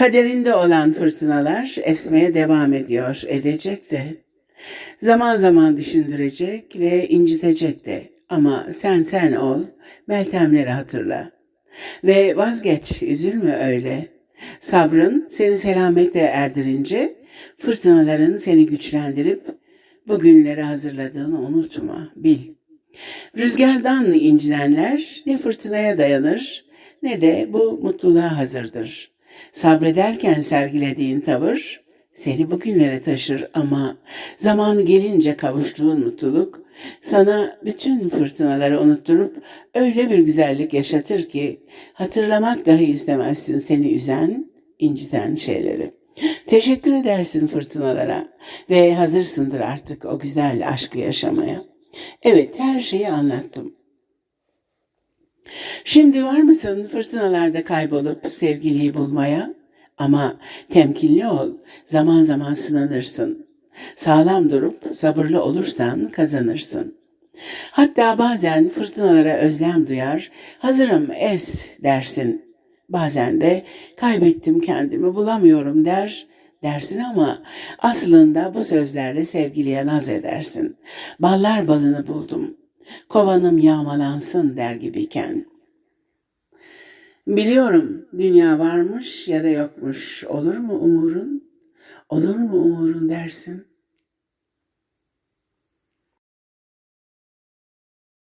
Kaderinde olan fırtınalar esmeye devam ediyor, edecek de. Zaman zaman düşündürecek ve incitecek de. Ama sen sen ol, Meltemleri hatırla. Ve vazgeç, üzülme öyle. Sabrın seni selamete erdirince, fırtınaların seni güçlendirip bugünleri hazırladığını unutma, bil. Rüzgardan incinenler ne fırtınaya dayanır ne de bu mutluluğa hazırdır. Sabrederken sergilediğin tavır seni bugünlere taşır ama zamanı gelince kavuştuğun mutluluk sana bütün fırtınaları unutturup öyle bir güzellik yaşatır ki hatırlamak dahi istemezsin seni üzen, inciten şeyleri. Teşekkür edersin fırtınalara ve hazırsındır artık o güzel aşkı yaşamaya. Evet her şeyi anlattım. Şimdi var mısın fırtınalarda kaybolup sevgiliyi bulmaya? Ama temkinli ol, zaman zaman sınanırsın. Sağlam durup sabırlı olursan kazanırsın. Hatta bazen fırtınalara özlem duyar, hazırım es dersin. Bazen de kaybettim kendimi bulamıyorum der, dersin ama aslında bu sözlerle sevgiliye naz edersin. Ballar balını buldum, kovanım yağmalansın der gibiyken. Biliyorum dünya varmış ya da yokmuş. Olur mu umurun? Olur mu umurun dersin?